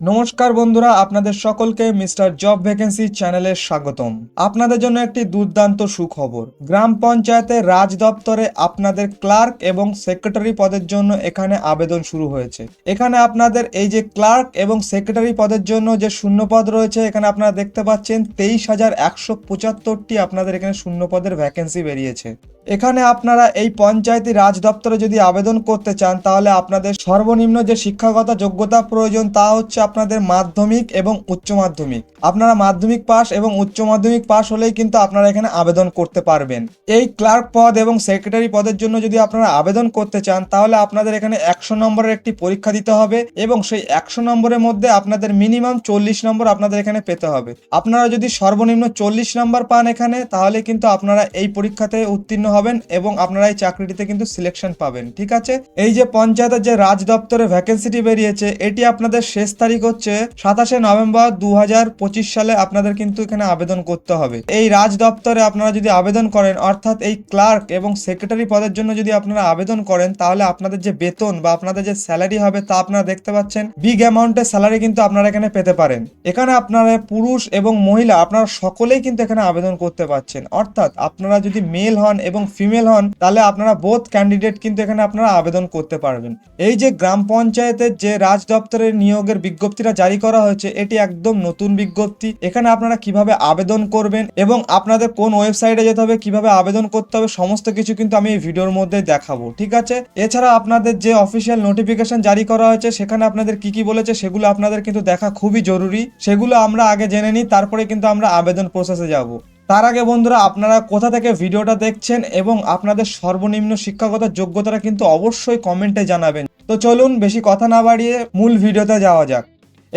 নমস্কার বন্ধুরা, আপনাদের সকলকে মিস্টার জব ভ্যাকেন্সি চ্যানেলে স্বাগতম। আপনাদের জন্য একটি দুর্দান্ত সুখবর। গ্রাম পঞ্চায়েতের রাজ দপ্তরে আপনাদের ক্লার্ক এবং সেক্রেটারি পদের জন্য এখানে আবেদন শুরু হয়েছে। এখানে আপনাদের এই যে ক্লার্ক এবং সেক্রেটারি পদের জন্য যে শূন্যপদ রয়েছে, এখানে আপনারা দেখতে পাচ্ছেন তেইশ হাজার একশো পঁচাত্তরটি আপনাদের এখানে শূন্যপদের ভ্যাকেন্সি বেরিয়েছে। এখানে আপনারা এই পঞ্চায়েতি রাজ দপ্তরে যদি আবেদন করতে চান, তাহলে আপনাদের সর্বনিম্ন যে শিক্ষাগত যোগ্যতা প্রয়োজন, তা হচ্ছে আপনাদের মাধ্যমিক এবং উচ্চ মাধ্যমিক। আপনারা মাধ্যমিক পাস এবং উচ্চ মাধ্যমিক পাস হলেই কিন্তু আপনারা এখানে আবেদন করতে পারবেন। এই ক্লার্ক পদ এবং সেক্রেটারি পদের জন্য যদি আপনারা আবেদন করতে চান, তাহলে আপনাদের এখানে একশো নম্বরের একটি পরীক্ষা দিতে হবে এবং সেই একশো নম্বরের মধ্যে আপনাদের মিনিমাম চল্লিশ নম্বর আপনাদের এখানে পেতে হবে। আপনারা যদি সর্বনিম্ন চল্লিশ নম্বর পান এখানে, তাহলে কিন্তু আপনারা এই পরীক্ষাতে উত্তীর্ণ হবেন এবং আপনারা এই চাকরিটিতে কিন্তু সিলেকশন পাবেন, ঠিক আছে? এই যে পঞ্চায়েতের যে রাজ দপ্তরে ভ্যাকেন্সিটি বেরিয়েছে, এটি আপনাদের শেষ তারিখ হচ্ছে সাতাশে নভেম্বর দু হাজার পঁচিশ সালে আপনাদের কিন্তু এখানে আবেদন করতে হবে। এই রাজ দপ্তরে আপনারা যদি আবেদন করেন, অর্থাৎ এই ক্লার্ক এবং সেক্রেটারি পদের জন্য যদি আপনারা আবেদন করেন, তাহলে আপনাদের যে বেতন বা আপনাদের যে স্যালারি হবে তা আপনারা দেখতে পাচ্ছেন। বিগ অ্যামাউন্টের স্যালারি কিন্তু আপনারা এখানে পেতে পারেন। এখানে আপনারা পুরুষ এবং মহিলা, আপনারা সকলেই কিন্তু এখানে আবেদন করতে পারছেন। অর্থাৎ আপনারা যদি মেল হন এবং ফিমেল হন, তাহলে আপনারা বোথ ক্যান্ডিডেট কিন্তু এখানে আপনারা আবেদন করতে পারবেন। এই যে গ্রাম পঞ্চায়েতের যে রাজ দপ্তরের নিয়োগের বিজ্ঞপ্তিটা জারি করা হয়েছে, এটি একদম নতুন বিজ্ঞপ্তি। এখানে আপনারা কীভাবে আবেদন করবেন এবং আপনাদের কোন ওয়েবসাইটে যেতে হবে, কীভাবে আবেদন করতে হবে, সমস্ত কিছু কিন্তু আমি এই ভিডিওর মধ্যে দেখাবো, ঠিক আছে? এছাড়া আপনাদের যে অফিসিয়াল নোটিফিকেশন জারি করা হয়েছে, সেখানে আপনাদের কি কি বলেছে, সেগুলো আপনাদের কিন্তু দেখা খুবই জরুরি। সেগুলো আমরা আগে জেনে নিই, তারপরে কিন্তু আমরা আবেদন প্রসেসে যাব। তার আগে বন্ধুরা, আপনারা কোথা থেকে ভিডিওটা দেখছেন এবং আপনাদের সর্বনিম্ন শিক্ষাগত যোগ্যতাটা কিন্তু অবশ্যই কমেন্টে জানাবেন। তো চলুন, বেশি কথা না বাড়িয়ে মূল ভিডিওতে যাওয়া যাক।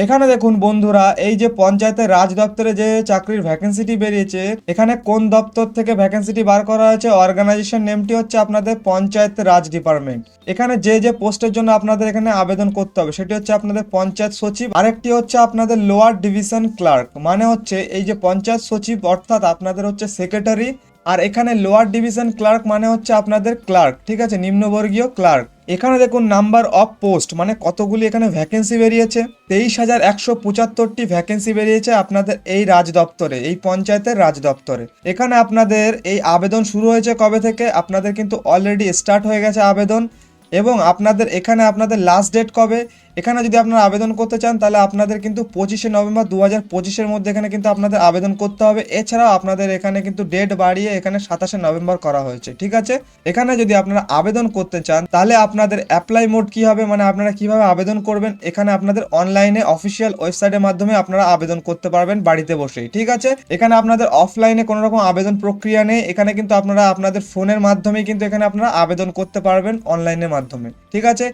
এখানে দেখুন বন্ধুরা, এই যে পঞ্চায়েতের রাজ দপ্তরে যে চাকরির ভ্যাকেন্সিটি বেরিয়েছে, এখানে কোন দপ্তর থেকে ভ্যাকেন্সিটি বার করা হয়েছে অর্গানাইজেশন নেমটি হচ্ছে আপনাদের পঞ্চায়েত রাজ ডিপার্টমেন্ট এখানে যে যে পোস্টের জন্য আপনাদের এখানে আবেদন করতে হবে, সেটি হচ্ছে আপনাদের পঞ্চায়েত সচিব, আরেকটি হচ্ছে আপনাদের লোয়ার ডিভিশন ক্লার্ক মানে হচ্ছে এই যে পঞ্চায়েত সচিব, অর্থাৎ আপনাদের হচ্ছে সেক্রেটারি আর এখানে লোয়ার ডিভিশন ক্লার্ক মানে হচ্ছে আপনাদের ক্লার্ক ঠিক আছে? নিম্নবর্গীয় ক্লার্ক এখানে দেখুন নাম্বার অফ পোস্ট মানে কতগুলি এখানে ভ্যাকেন্সি বেরিয়েছে। তেইশ হাজার একশো পঁচাত্তরটি ভ্যাকেন্সি বেরিয়েছে আপনাদের এই রাজ দপ্তরে এই পঞ্চায়েতের রাজ দপ্তরে এখানে আপনাদের এই আবেদন শুরু হয়েছে কবে থেকে? আপনাদের কিন্তু অলরেডি স্টার্ট হয়ে গেছে আবেদন। এবং আপনাদের এখানে আপনাদের লাস্ট ডেট কবে? এখানে যদি আপনারা আবেদন করতে চান, তাহলে আপনাদের কিন্তু পঁচিশে নভেম্বর দু হাজার পঁচিশের মধ্যে এখানে কিন্তু আপনাদের আবেদন করতে হবে। এছাড়াও আপনাদের এখানে কিন্তু ডেট বাড়িয়ে এখানে সাতাশে নভেম্বর করা হয়েছে, ঠিক আছে? এখানে যদি আপনারা আবেদন করতে চান, তাহলে আপনাদের অ্যাপ্লাই মোড কি হবে? মানে আপনারা কীভাবে আবেদন করবেন? এখানে আপনাদের অনলাইনে অফিসিয়াল ওয়েবসাইটের মাধ্যমে আপনারা আবেদন করতে পারবেন বাড়িতে বসেই, ঠিক আছে? এখানে আপনাদের অফলাইনে কোনো রকম আবেদন প্রক্রিয়া নেই। এখানে কিন্তু আপনারা আপনাদের ফোনের মাধ্যমে কিন্তু এখানে আপনারা আবেদন করতে পারবেন অনলাইনের মাধ্যমে, ঠিক আছে?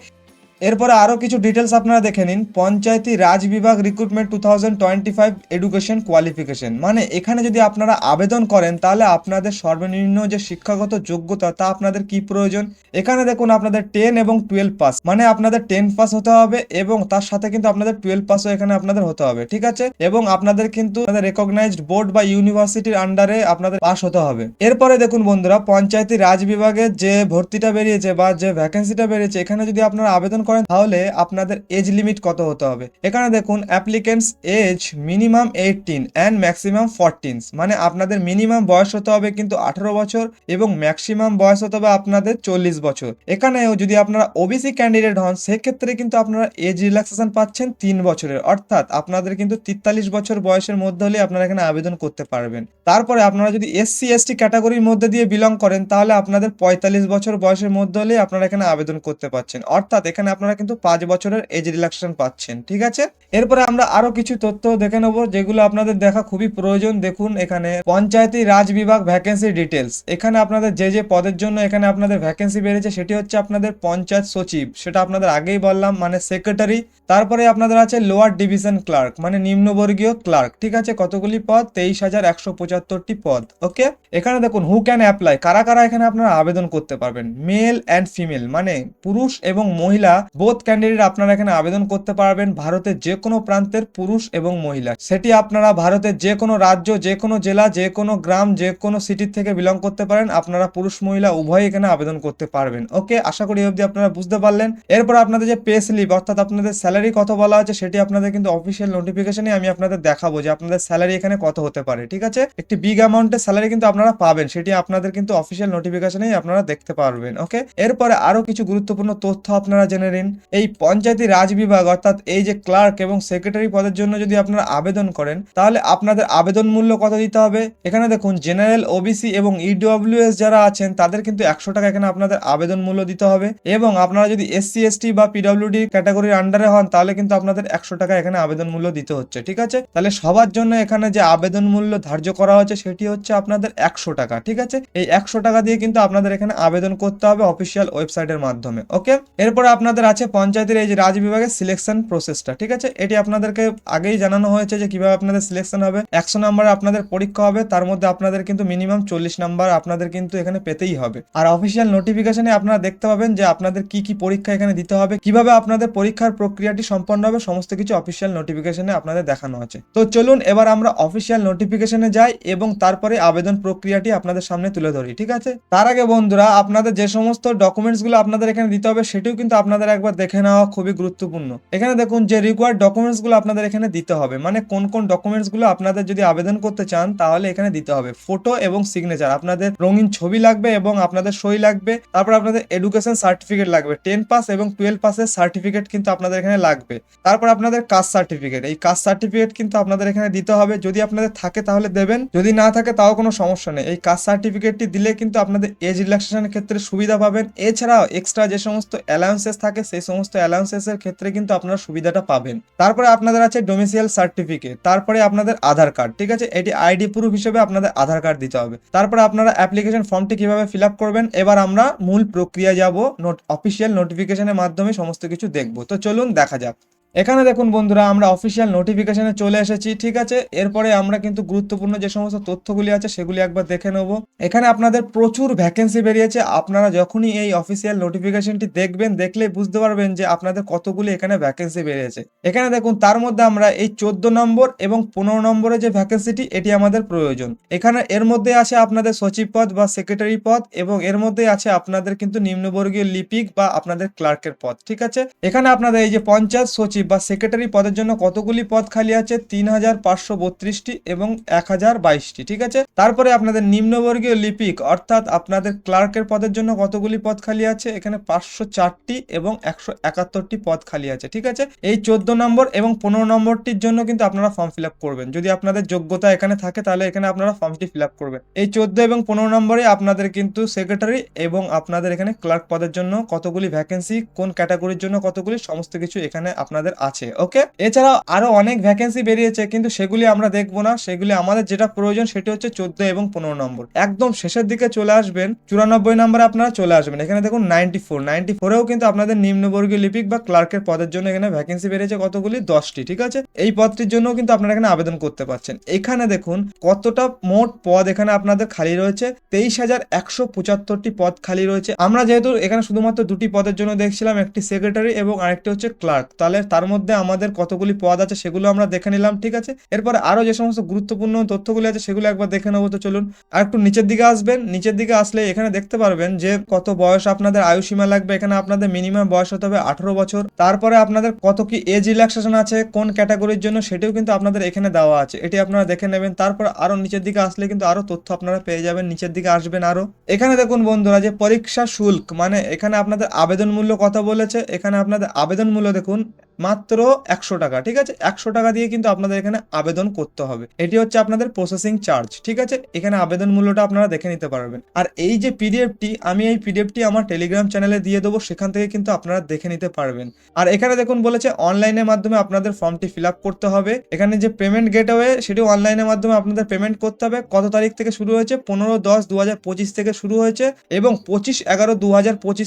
এরপরে আরও কিছু ডিটেলস আপনারা দেখে নিন। পঞ্চায়েতি রাজ বিভাগ recruitment two thousand twenty five education qualification মানে এখানে যদি আপনারা আবেদন করেন, তাহলে আপনাদের সর্বনিম্ন যে শিক্ষাগত যোগ্যতা, তা আপনাদের কি প্রয়োজন? এখানে দেখুন আপনাদের টেন এবং টুয়েলভ পাস মানে আপনাদের টেন পাস হতে হবে এবং তার সাথে কিন্তু আপনাদের টুয়েলভ পাসও এখানে আপনাদের হতে হবে, ঠিক আছে? এবং আপনাদের কিন্তু রেকগনাইজড বোর্ড বা ইউনিভার্সিটির আন্ডারে আপনাদের পাস হতে হবে। এরপরে দেখুন বন্ধুরা, পঞ্চায়েতি রাজ বিভাগের যে ভর্তিটা বেরিয়েছে বা যে ভ্যাকেন্সিটা বেরিয়েছে, এখানে যদি আপনারা আবেদন করেন তাহলে আপনাদের এজ লিমিট কত হতে হবে? এখানে দেখুন applicants age minimum eighteen and maximum fourteen মানে আপনাদের মিনিমাম বয়স হতে হবে কিন্তু আঠারো বছর এবং ম্যাক্সিমাম বয়স হতে হবে আপনাদের চল্লিশ বছর। এখানেও যদি আপনারা ওবিসি ক্যান্ডিডেট হন, সেক্ষেত্রে কিন্তু আপনারা এজ রিল্যাক্সেশন পাচ্ছেন তিন বছরের। অর্থাৎ আপনাদের কিন্তু তিতাল্লিশ বছর বয়সের মধ্যে হলে আপনারা এখানে আবেদন করতে পারবেন। তারপরে আপনারা যদি এসসি এসটি ক্যাটাগরির মধ্যে দিয়ে বিলং করেন, তাহলে আপনাদের পঁয়তাল্লিশ বছর বয়সের মধ্যে হলে আপনারা এখানে আবেদন করতে পারছেন। অর্থাৎ এখানে কিন্তু পাঁচ বছরের এজ রিল্যাক্সেশন পাচ্ছেন, ঠিক আছে? এরপরে আমরা আরও কিছু তথ্য দেখে নেব, যেগুলো আপনাদের দেখা খুবই প্রয়োজন। দেখুন, এখানে পঞ্চায়েতি রাজ বিভাগ ভ্যাকেন্সি ডিটেলস এখানে আপনাদের যে যে পদের জন্য এখানে আপনাদের ভ্যাকেন্সি বেড়েছে, সেটি হচ্ছে আপনাদের পঞ্চায়েত সচিব। সেটা আপনাদের আগেই বললাম মানে সেক্রেটারি তারপরে আপনাদের আছে লোয়ার ডিভিশন ক্লার্ক মানে নিম্নবর্গীয় ক্লার্ক ঠিক আছে? কতগুলি পদ? তেইশ হাজার একশো পঁচাত্তরটি পদ ওকে এখানে দেখুন হু ক্যান অ্যাপ্লাই কারা কারা এখানে আপনারা আবেদন করতে পারবেন? মেল অ্যান্ড ফিমেল মানে পুরুষ এবং মহিলা বোথ ক্যান্ডিডেট আপনারা এখানে আবেদন করতে পারবেন ভারতের যে কোনো প্রান্তের পুরুষ এবং মহিলা। সেটি আপনারা ভারতের যে কোনো রাজ্য যে কোনো জেলা যে কোনো গ্রাম যে কোনো সিটির থেকে বিলং করতে পারেন। আপনারা পুরুষ, মহিলা উভয় এখানে আবেদন করতে পারবেন। ওকে আশা করি অবধি আপনারা বুঝতে পারলেন। এরপর আপনাদের যে পে স্লিপ অর্থাৎ আপনাদের স্যালারি কত বলা আছে, সেটি আপনাদের কিন্তু অফিসিয়াল নোটিফিকেশনে আমি আপনাদের দেখাবো যে আপনাদের স্যালারি এখানে কত হতে পারে, ঠিক আছে? একটি বিগ অ্যামাউন্টের স্যালারি কিন্তু আপনারা পাবেন, সেটি আপনাদের কিন্তু অফিসিয়াল নোটিফিকেশনেই আপনারা দেখতে পারবেন ওকে এরপরে আরও কিছু গুরুত্বপূর্ণ তথ্য আপনারা জেনে নিন এই পঞ্চায়েতি রাজ বিভাগ, অর্থাৎ এই যে ক্লার্ক এবং সেক্রেটারি পদের জন্য যদি আপনারা আবেদন করেন, তাহলে আপনাদের আবেদন মূল্য কত দিতে হবে? এখানে দেখুন, জেনারেল ওবিসি এবং ইডব্লিউএস যারা আছেন, তাদের কিন্তু একশো টাকা এখানে আপনাদের আবেদন মূল্য দিতে হবে। এবং আপনারা যদি এসসি এসটি বা পিডব্লিউডি ক্যাটাগরির আন্ডারে হন, তাহলে কিন্তু আপনাদের একশো টাকা এখানে আবেদন মূল্য দিতে হচ্ছে, ঠিক আছে? তাহলে সবার জন্য এখানে যে আবেদন মূল্য ধার্য করা হচ্ছে, সেটি হচ্ছে আপনাদের একশো টাকা, ঠিক আছে? এই একশো টাকা দিয়ে কিন্তু আপনাদের এখানে আবেদন করতে হবে অফিসিয়াল ওয়েবসাইটের মাধ্যমে, ওকে? এরপর আপনাদের আছে পঞ্চায়েতের এই যে রাজ বিভাগের সিলেকশন প্রসেসটা ঠিক আছে? এটি আপনাদেরকে আগেই জানানো হয়েছে যে কীভাবে আপনাদের সিলেকশন হবে। একশো নাম্বার আপনাদের পরীক্ষা হবে, তার মধ্যে আপনাদের কিন্তু মিনিমাম চল্লিশ নাম্বার আপনাদের কিন্তু এখানে পেতেই হবে। আর অফিসিয়াল নোটিফিকেশনে আপনারা দেখতে পাবেন যে আপনাদের কি কি পরীক্ষা এখানে দিতে হবে, কীভাবে আপনাদের পরীক্ষার প্রক্রিয়াটি সম্পন্ন হবে, সমস্ত কিছু অফিসিয়াল নোটিফিকেশনে আপনাদের দেখানো আছে। তো চলুন এবার আমরা অফিসিয়াল নোটিফিকেশনে যাই এবং তারপরে আবেদন প্রক্রিয়াটি আপনাদের সামনে তুলে ধরি, ঠিক আছে? তার আগে বন্ধুরা, আপনাদের যে সমস্ত ডকুমেন্টসগুলো আপনাদের এখানে দিতে হবে, সেটিও কিন্তু আপনাদের একবার দেখে নেওয়া খুবই গুরুত্বপূর্ণ। এখানে দেখুন যে রিকোয়ার্ড ডকুমেন্টসগুলো আপনাদের এখানে দিতে হবে। মানে কোন কোন ডকুমেন্টসগুলো আপনাদের যদি আবেদন করতে চান, তাহলে এখানে দিতে হবে। ফটো এবং সিগনেচার আপনাদের রঙিন ছবি লাগবে এবং আপনাদের সই লাগবে। তারপর আপনাদের এডুকেশন সার্টিফিকেট লাগবে। টেন পাস এবং টুয়েলভ পাসের সার্টিফিকেট কিন্তু আপনাদের এখানে লাগবে। তারপর আপনাদের কাস্ট সার্টিফিকেট এই কাস্ট সার্টিফিকেট কিন্তু আপনাদের এখানে দিতে হবে। যদি আপনাদের থাকে তাহলে দেবেন, যদি না থাকে তাও কোনো সমস্যা নেই। এই কাস্ট সার্টিফিকেটটি দিলে কিন্তু আপনাদের এজ রিল্যাক্সেশনের ক্ষেত্রে সুবিধা পাবেন। এছাড়াও এক্সট্রা যে সমস্ত অ্যালাউন্সেস থাকে সেই সমস্ত অ্যালাউন্সেস এর ক্ষেত্রে কিন্তু আপনারা সুবিধাটা পাবেন। তারপরে আপনাদের আছে ডোমিসিয়াল সার্টিফিকেট তারপরে আপনাদের আধার কার্ড ঠিক আছে? এটি আইডি প্রুফ হিসেবে আপনাদের আধার কার্ড দিতে হবে। তারপরে আপনারা অ্যাপ্লিকেশন ফর্মটি কীভাবে ফিল করবেন? এবার আমরা মূল প্রক্রিয়া যাব নোট অফিসিয়াল নোটিফিকেশনের মাধ্যমে সমস্ত কিছু দেখব। তো চলুন দেখা যাক। এখানে দেখুন বন্ধুরা, আমরা অফিসিয়াল নোটিফিকেশনে চলে এসেছি, ঠিক আছে? এরপরে আমরা কিন্তু গুরুত্বপূর্ণ যে সমস্ত তথ্যগুলি আছে, সেগুলি একবার দেখে নেব। এখানে আপনাদের প্রচুর ভ্যাকেন্সি বেরিয়েছে। আপনারা যখনই এই অফিসিয়াল নোটিফিকেশনটি দেখবেন দেখলে বুঝতে পারবেন যে আপনাদের কতগুলি এখানে ভ্যাকেন্সি বেরিয়েছে। এখানে দেখুন, তার মধ্যে আমরা এই চোদ্দ নম্বর এবং পনেরো নম্বরের যে ভ্যাকেন্সিটি এটি আমাদের প্রয়োজন। এখানে এর মধ্যে আছে আপনাদের সচিব পদ বা সেক্রেটারি পদ এবং এর মধ্যে আছে আপনাদের কিন্তু নিম্নবর্গীয় লিপিক বা আপনাদের ক্লার্কের পদ, ঠিক আছে? এখানে আপনাদের এই যে পঞ্চায়েত সচিব বা সেক্রেটারি পদের জন্য কতগুলি পদ খালি আছে? তিন হাজার পাঁচশো বত্রিশটি এবং এক হাজার বাইশটি, ঠিক আছে? তারপরে আপনাদের নিম্নবর্গীয় লিপিক, অর্থাৎ আপনাদের ক্লার্কের পদের জন্য কতগুলি পদ খালি আছে? এখানে পাঁচশো চারটি এবং একশো একাত্তরটি পদ খালি আছে, ঠিক আছে? এই চোদ্দ নম্বর এবং পনেরো নম্বরটির জন্য কিন্তু আপনারা ফর্ম ফিল আপ করবেন। যদি আপনাদের যোগ্যতা এখানে থাকে, তাহলে এখানে আপনারা ফর্মটি ফিল আপ করবেন। এই চোদ্দ এবং পনেরো নম্বরে আপনাদের কিন্তু সেক্রেটারি এবং আপনাদের এখানে ক্লার্ক পদের জন্য কতগুলি ভ্যাকেন্সি কোন ক্যাটাগরির জন্য কতগুলি, সমস্ত কিছু এখানে আপনাদের আছে ওকে এছাড়াও আরও অনেক ভ্যাকেন্সি বেরিয়েছে, কিন্তু সেগুলি আমরা দেখব না। সেগুলি আমাদের যেটা প্রয়োজন সেটি হচ্ছে চোদ্দ এবং পনেরো নম্বর। একদম শেষের দিকে চলে আসবেন, চুরানব্বই নম্বরে আপনারা চলে আসবেন। এখানে দেখুন নাইনটি ফোর নাইনটি ফোরেও কিন্তু আপনাদের নিম্নবর্গীয় লিপিক বা ক্লার্কের পদের জন্য এখানে ভ্যাকেন্সি বেরিয়েছে কতগুলি? দশটি, ঠিক আছে? এই পদটির জন্য কিন্তু আপনারা এখানে আবেদন করতে পারছেন। এখানে দেখুন কতটা মোট পদ এখানে আপনাদের খালি রয়েছে। তেইশ হাজার একশো পঁচাত্তরটি পদ খালি রয়েছে। আমরা যেহেতু এখানে শুধুমাত্র দুটি পদের জন্য দেখছিলাম, একটি সেক্রেটারি এবং আরেকটি হচ্ছে ক্লার্ক তাহলে তার মধ্যে আমাদের কতগুলি পদ আছে সেগুলো আমরা দেখে নিলাম, ঠিক আছে? এরপরে আরও যে সমস্ত গুরুত্বপূর্ণ তথ্যগুলি আছে সেগুলো একবার দেখে নেব, তো চলুন। আর একটু নিচের দিকে আসবেন। নিচের দিকে আসলে এখানে দেখতে পারবেন যে কত বয়স আপনাদের আয়ু সীমা লাগবে। এখানে আপনাদের মিনিমাম বয়স হতে হবে আঠারো বছর। তারপরে আপনাদের কত কি এজ রিল্যাক্সেশন আছে, কোন ক্যাটাগরির জন্য সেটিও কিন্তু আপনাদের এখানে দেওয়া আছে। এটি আপনারা দেখে নেবেন। তারপর আরও নিচের দিকে আসলে কিন্তু আরও তথ্য আপনারা পেয়ে যাবেন। নিচের দিকে আসবেন আরও। এখানে দেখুন বন্ধুরা যে পরীক্ষা শুল্ক মানে এখানে আপনাদের আবেদন মূল্য কত বলেছে। এখানে আপনাদের আবেদন মূল্য দেখুন মাত্র একশো টাকা, ঠিক আছে? একশো টাকা দিয়ে কিন্তু আপনাদের এখানে আবেদন করতে হবে। এটি হচ্ছে আপনাদের প্রসেসিং চার্জ ঠিক আছে? এখানে আবেদন মূল্যটা আপনারা দেখে নিতে পারবেন। আর এই যে পিডিএফটি আমি এই পিডিএফটি আমার টেলিগ্রাম চ্যানেলে দিয়ে দেবো, সেখান থেকে কিন্তু আপনারা দেখে নিতে পারবেন। আর এখানে দেখুন বলেছে অনলাইনের মাধ্যমে আপনাদের ফর্মটি ফিল করতে হবে। এখানে যে পেমেন্ট গেটওয়ে সেটি অনলাইনের মাধ্যমে আপনাদের পেমেন্ট করতে হবে। কত তারিখ থেকে শুরু হয়েছে? পনেরো দশ দু হাজার পঁচিশ থেকে শুরু হয়েছে এবং পঁচিশ এগারো দু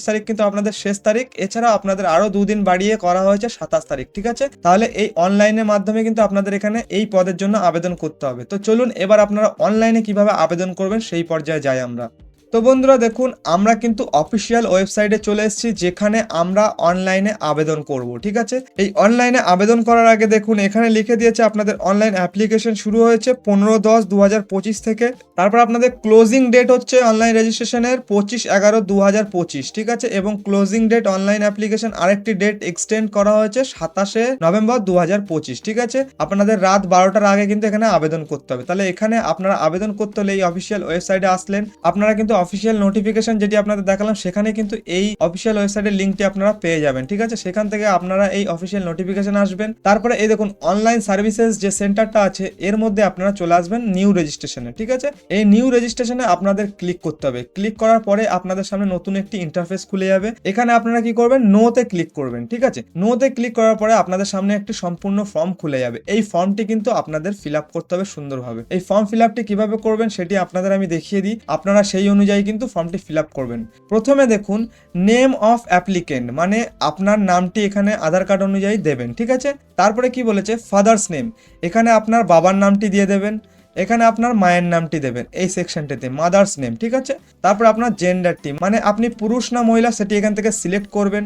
তারিখ কিন্তু আপনাদের শেষ তারিখ। এছাড়া আপনাদের আরও দুদিন বাড়িয়ে করা হয়েছে সাতাশ তারিখ, ঠিক আছে? তাহলে এই অনলাইনের মাধ্যমে কিন্তু আপনাদের এখানে এই পদের জন্য আবেদন করতে হবে। তো চলুন, এবার আপনারা অনলাইনে কীভাবে আবেদন করবেন সেই পর্যায়ে যাই আমরা। তো বন্ধুরা দেখুন, আমরা কিন্তু অফিসিয়াল ওয়েবসাইটে চলে এসেছি, যেখানে আমরা অনলাইনে আবেদন করব, ঠিক আছে? এই অনলাইনে আবেদন করার আগে দেখুন, এখানে লিখে দিয়েছে আপনাদের অনলাইন অ্যাপ্লিকেশন শুরু হয়েছে পনেরো দশ দু হাজার পঁচিশ থেকে। তারপর আপনাদের ক্লোজিং ডেট হচ্ছে অনলাইন রেজিস্ট্রেশনের পঁচিশ এগারো দু হাজার পঁচিশ, ঠিক আছে? এবং ক্লোজিং ডেট অনলাইন অ্যাপ্লিকেশন আরেকটি ডেট এক্সটেন্ড করা হয়েছে সাতাশে নভেম্বর দু হাজার পঁচিশ, ঠিক আছে? আপনাদের রাত বারোটার আগে কিন্তু এখানে আবেদন করতে হবে। তাহলে এখানে আপনারা আবেদন করতে হলে এই অফিসিয়াল ওয়েবসাইটে আসলেন। আপনারা কিন্তু অফিসিয়াল নোটিফিকেশন যেটি আপনাদের দেখালাম, সেখানে কিন্তু এই অফিসিয়াল ওয়েবসাইটের লিঙ্কটি আপনারা পেয়ে যাবেন, ঠিক আছে? সেখান থেকে আপনারা এই অফিসিয়াল নোটিফিকেশন আসবেন। তারপরে এই দেখুন অনলাইন সার্ভিসেস যে সেন্টারটা আছে, এর মধ্যে আপনারা চলে আসবেন নিউ রেজিস্ট্রেশনে ঠিক আছে? এই নিউ রেজিস্ট্রেশনে আপনাদের ক্লিক করতে হবে। ক্লিক করার পরে আপনাদের সামনে নতুন একটি ইন্টারফেস খুলে যাবে। এখানে আপনারা কি করবেন? নোতে ক্লিক করবেন, ঠিক আছে? নোতে ক্লিক করার পরে আপনাদের সামনে একটি সম্পূর্ণ ফর্ম খুলে যাবে। এই ফর্মটি কিন্তু আপনাদের ফিল আপ করতে হবে সুন্দরভাবে। এই ফর্ম ফিল আপটি কীভাবে করবেন, সেটি আপনাদের আমি দেখিয়ে দিই। আপনারা সেই অনুযায়ী কিন্তু ফর্মটি ফিল আপ করবেন। প্রথমে দেখুন, নেম অফ অ্যাপ্লিকেন্ট মানে আপনার নামটি এখানে আধার কার্ড অনুযায়ী দেবেন, ঠিক আছে? তারপরে কি বলেছে? ফাদার্স নেম, এখানে আপনার বাবার নামটি দিয়ে দেবেন, এখানে আপনার মায়ের নামটি দেবেন, এই সেকশনটিতে, মাদার্স নেম, ঠিক আছে? তারপর আপনার জেন্ডারটি মানে আপনি পুরুষ না মহিলা, সেটি এখান থেকে সিলেক্ট করবেন।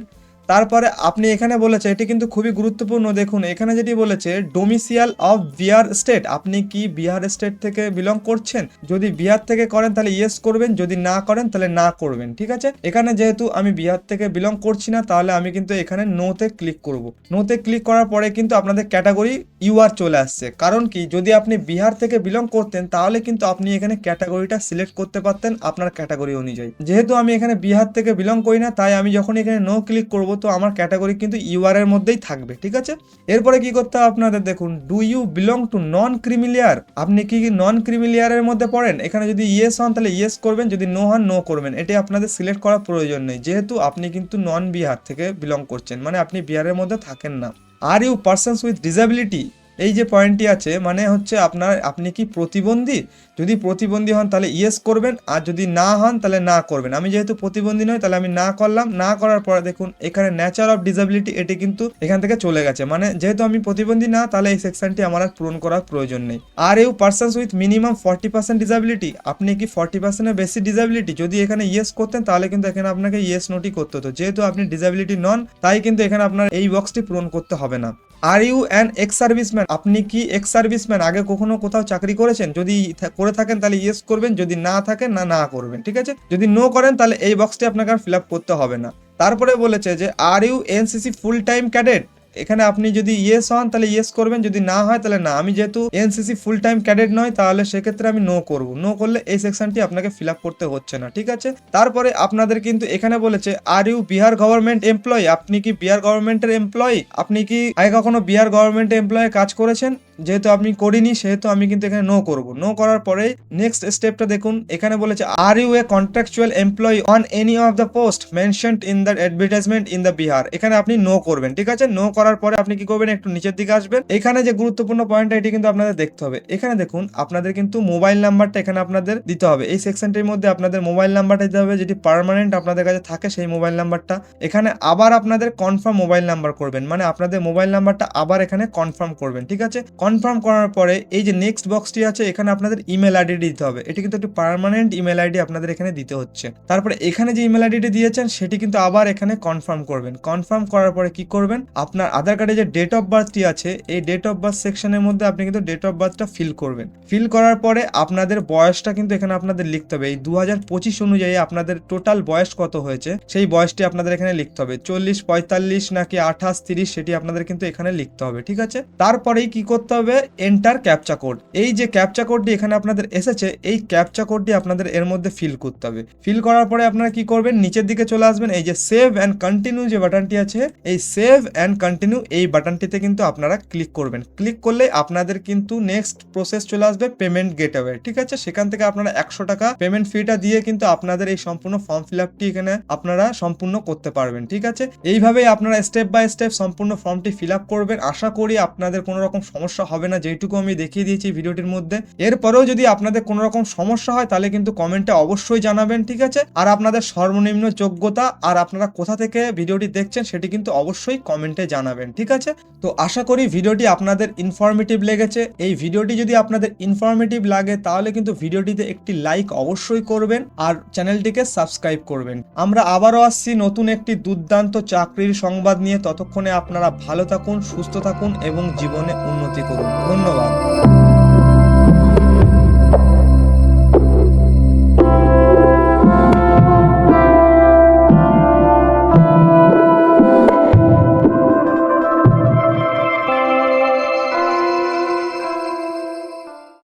তারপরে আপনি এখানে বলেছে, এটি কিন্তু খুবই গুরুত্বপূর্ণ, দেখুন, এখানে যেটি বলেছে ডোমিসিয়াল অফ বিহার স্টেট আপনি কি বিহার স্টেট থেকে বিলং করছেন? যদি বিহার থেকে করেন, তাহলে ইয়েস করবেন, যদি না করেন, তাহলে না করবেন, ঠিক আছে? এখানে যেহেতু আমি বিহার থেকে বিলং করছি না, তাহলে আমি কিন্তু এখানে নোতে ক্লিক করব। নোতে ক্লিক করার পরে কিন্তু আপনাদের ক্যাটাগরি ইউআর চলে আসছে। কারণ কি, যদি আপনি বিহার থেকে বিলং করতেন, তাহলে কিন্তু আপনি এখানে ক্যাটাগরিটা সিলেক্ট করতে পারতেন আপনার ক্যাটাগরি অনুযায়ী। যেহেতু আমি এখানে বিহার থেকে বিলং করি না, তাই আমি যখন এখানে নো ক্লিক করব তো আমার ক্যাটাগরি কিন্তু ইউআর এর মধ্যেই থাকবে, ঠিক আছে? এরপরে কি করতে হবে আপনাদের? দেখুন do you belong to non creamy layer আপনি কি নন ক্রিমিলিয়ারের মধ্যে পড়েন? এখানে যদি ইয়েস হন, তাহলে ইয়েস করবেন, যদি নো হন নো করবেন। এটি আপনাদের সিলেক্ট করার প্রয়োজন নেই, যেহেতু আপনি কিন্তু নন বিহার থেকে বিলং করছেন মানে আপনি বিহারের মধ্যে থাকেন না। Are you persons with disability এই যে পয়েন্টটি আছে মানে হচ্ছে আপনার, আপনি কি প্রতিবন্ধী? যদি প্রতিবন্ধী হন তাহলে ইয়েস করবেন, আর যদি না হন তাহলে না করবেন। আমি যেহেতু প্রতিবন্ধী নই, তাহলে আমি না করলাম। না করার পরে দেখুন, এখানে ন্যাচার অফ ডিসাবিলিটি এটি কিন্তু এখান থেকে চলে গেছে। মানে যেহেতু আমি প্রতিবন্ধী না, তাহলে এই সেকশনটি আমার আর পূরণ করার প্রয়োজন নেই। Are you persons with minimum forty percent disability আপনি কি ফর্টি পার্সেন্টের বেশি ডিসাবিলিটি যদি এখানে ইয়েস করতেন, তাহলে কিন্তু এখানে আপনাকে ইয়েস নোটই করতে হতো। যেহেতু আপনি ডিসাবিলিটি নন, তাই কিন্তু এখানে আপনার এই বক্সটি পূরণ করতে হবে না। Are you an ex serviceman আপনি কি এক্স সার্ভিসম্যান আগে কখনো কোথাও চাকরি করেছেন? যদি করে থাকেন তাহলে ইয়েস করবেন, যদি না থাকেন, না না করবেন, ঠিক আছে? যদি নো করেন তাহলে এই বক্সটি আপনাকে আর ফিল আপ করতে হবে না। তারপরে বলেছে যে are you NCC full time cadet এখানে আপনি যদি ইয়েস হন, তাহলে ইয়েস করবেন। যদি না হয়, তাহলে না। আমি যেহেতু এনসিসি ফুল টাইম ক্যাডেট নয়, তাহলে সেক্ষেত্রে আমি নো করব। নো করলে এই সেকশনটি আপনাকে ফিল করতে হচ্ছে না, ঠিক আছে? তারপরে আপনাদের কিন্তু এখানে বলেছে are you Bihar government employ আপনি কি বিহার গভর্নমেন্টের এমপ্লয় আপনি কি আগে কখনো বিহার গভর্নমেন্ট এমপ্লয়ে কাজ করেছেন? যেহেতু আপনি করিনি, সেহেতু আমি কিন্তু এখানে নো করব। নো করার পরে নেক্সট স্টেপটা দেখুন, এখানে বলেছে are you a contractual employee on any of the post mentioned in the advertisement in the Bihar এখানে আপনি নো করবেন, ঠিক আছে? নো করার পরে আপনি কি করবেন? একটু নিচের দিকে আসবেন। এখানে যে গুরুত্বপূর্ণ পয়েন্টটা এটি কিন্তু আপনাদের দেখতে হবে। এখানে দেখুন, আপনাদের কিন্তু মোবাইল নাম্বারটা এখানে আপনাদের দিতে হবে। এই সেকশনটির মধ্যে আপনাদের মোবাইল নাম্বারটা দিতে হবে, যেটি পার্মানেন্ট আপনাদের কাছে থাকে, সেই মোবাইল নাম্বারটা এখানে আবার আপনাদের কনফার্ম মোবাইল নাম্বার করবেন মানে আপনাদের মোবাইল নাম্বারটা আবার এখানে কনফার্ম করবেন, ঠিক আছে? কনফার্ম করার পরে এই যে নেক্সট বক্সটি আছে, এখানে আপনাদের ইমেল আইডি দিতে হবে। এটি কিন্তু একটি পার্মানেন্ট ইমেল আইডি আপনাদের এখানে দিতে হচ্ছে। তারপরে এখানে যে ইমেল আইডিটি দিয়েছেন, সেটি কিন্তু আবার এখানে কনফার্ম করবেন। কনফার্ম করার পরে কি করবেন? আপনার আধার কার্ডে যে ডেট অফ বার্থটি আছে, এই ডেট অফ বার্থ সেকশনের মধ্যে আপনি কিন্তু ডেট অফ বার্থটা ফিল করবেন। ফিল করার পরে আপনাদের বয়সটা কিন্তু এখানে আপনাদের লিখতে হবে। এই দু হাজার পঁচিশ অনুযায়ী আপনাদের টোটাল বয়স কত হয়েছে, সেই বয়সটি আপনাদের এখানে লিখতে হবে। চল্লিশ পঁয়তাল্লিশ নাকি আঠাশ তিরিশ, সেটি আপনাদের কিন্তু এখানে লিখতে হবে, ঠিক আছে? তারপরেই কি করতে হবে এন্টার ক্যাপচা কোড এই যে ক্যাপচা কোডটি এখানে আপনাদের এসেছে, এই ক্যাপচা কোডটি আপনাদের এর মধ্যে ফিল করতে হবে। ফিল করার পরে আপনারা কি করবেন? নিচের দিকে চলে আসবেন, এই যে সেভ অ্যান্ড কন্টিনিউ যে বাটনটি আছে, এই সেভ অ্যান্ড কন্টিনিউ এই বাটনটিতে কিন্তু আপনারা ক্লিক করবেন। ক্লিক করলে আপনাদের কিন্তু নেক্সট প্রসেস চলে আসবে পেমেন্ট গেটওয়ে ঠিক আছে? সেখান থেকে আপনারা একশো টাকা পেমেন্ট ফিটা দিয়ে কিন্তু আপনাদের এই সম্পূর্ণ ফর্ম ফিল আপটি এখানে আপনারা সম্পূর্ণ করতে পারবেন। ঠিক আছে? এইভাবেই আপনারা স্টেপ বাই স্টেপ সম্পূর্ণ ফর্মটি ফিল আপ করবেন। আশা করি আপনাদের কোনো রকম সমস্যা হবে না যেটুকু আমি দেখিয়ে দিয়েছি ভিডিওটির মধ্যে। এরপরেও যদি আপনাদের কোনো রকম সমস্যা হয়, তাহলে কিন্তু কমেন্টে অবশ্যই জানাবেন, ঠিক আছে? আর আপনাদের সর্বনিম্ন যোগ্যতা আর আপনারা কোথা থেকে ভিডিওটি দেখছেন, সেটি কিন্তু অবশ্যই কমেন্টে জানাবেন, ঠিক আছে? তো আশা করি ভিডিওটি আপনাদের ইনফরমেটিভ লেগেছে। এই ভিডিওটি যদি আপনাদের ইনফরমেটিভ লাগে, তাহলে কিন্তু ভিডিওটিতে একটি লাইক অবশ্যই করবেন আর চ্যানেলটিকে সাবস্ক্রাইব করবেন। আমরা আবারও আসছি নতুন একটি দুর্দান্ত চাকরির সংবাদ নিয়ে। ততক্ষণে আপনারা ভালো থাকুন, সুস্থ থাকুন এবং জীবনে উন্নতি করুন। ধন্যবাদ।